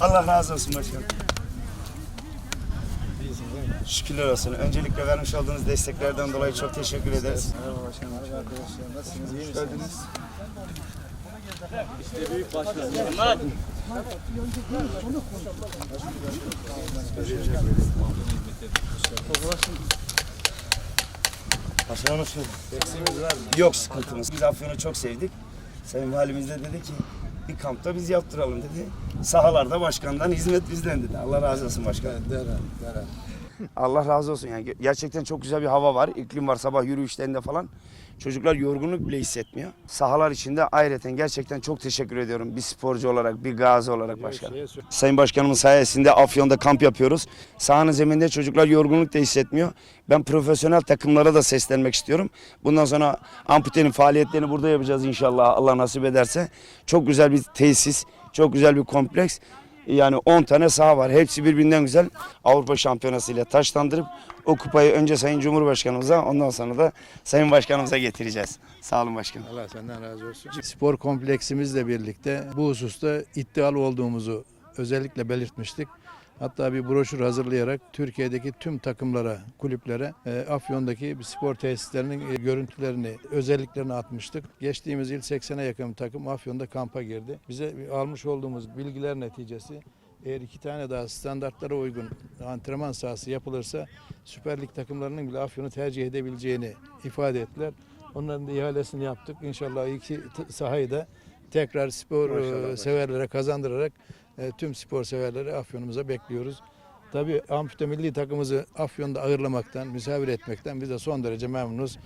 Allah razı olsun başkanım. Şükürler olsun. Öncelikle vermiş olduğunuz desteklerden dolayı çok teşekkür ederiz. Merhaba başkanım. Merhaba arkadaşlar. Nasılsınız? İyi misiniz? Başkanım hoş geldin. Eksiğimiz var mı? Yok sıkıntımız. Biz Afyon'u çok sevdik. Sayın Valimiz de dedi ki bir kampta biz yaptıralım dedi. Sahalarda başkandan hizmet bizden dedi. Allah razı olsun başkanım. Deren, deren. Allah razı olsun yani gerçekten çok güzel bir hava var. İklim var sabah yürüyüşlerinde falan. Çocuklar yorgunluk bile hissetmiyor. Sahalar içinde ayrıca gerçekten çok teşekkür ediyorum. Bir sporcu olarak, bir gazi olarak sor- Sayın Başkanımın sayesinde Afyon'da kamp yapıyoruz. Sahanın zeminde çocuklar yorgunluk da hissetmiyor. Ben profesyonel takımlara da seslenmek istiyorum. Bundan sonra amputenin faaliyetlerini burada yapacağız inşallah Allah nasip ederse. Çok güzel bir tesis, çok güzel bir kompleks. Yani 10 tane saha var. Hepsi birbirinden güzel. Avrupa Şampiyonası ile taşlandırıp o kupayı önce Sayın Cumhurbaşkanımıza ondan sonra da Sayın Başkanımıza getireceğiz. Sağ olun başkanım. Allah senden razı olsun. Spor kompleksimizle birlikte bu hususta iddialı olduğumuzu özellikle belirtmiştik. Hatta bir broşür hazırlayarak Türkiye'deki tüm takımlara, kulüplere e, Afyon'daki spor tesislerinin e, görüntülerini, özelliklerini atmıştık. Geçtiğimiz yıl 80'e yakın bir takım Afyon'da kampa girdi. Bize almış olduğumuz bilgiler neticesi eğer iki tane daha standartlara uygun antrenman sahası yapılırsa Süper Lig takımlarının bile Afyon'u tercih edebileceğini ifade ettiler. Onların da ihalesini yaptık. İnşallah iki sahayı da tekrar spor e, severlere kazandırarak e, tüm spor severleri Afyon'umuza bekliyoruz. Tabii ampute milli takımımızı Afyon'da ağırlamaktan, misafir etmekten biz de son derece memnunuz.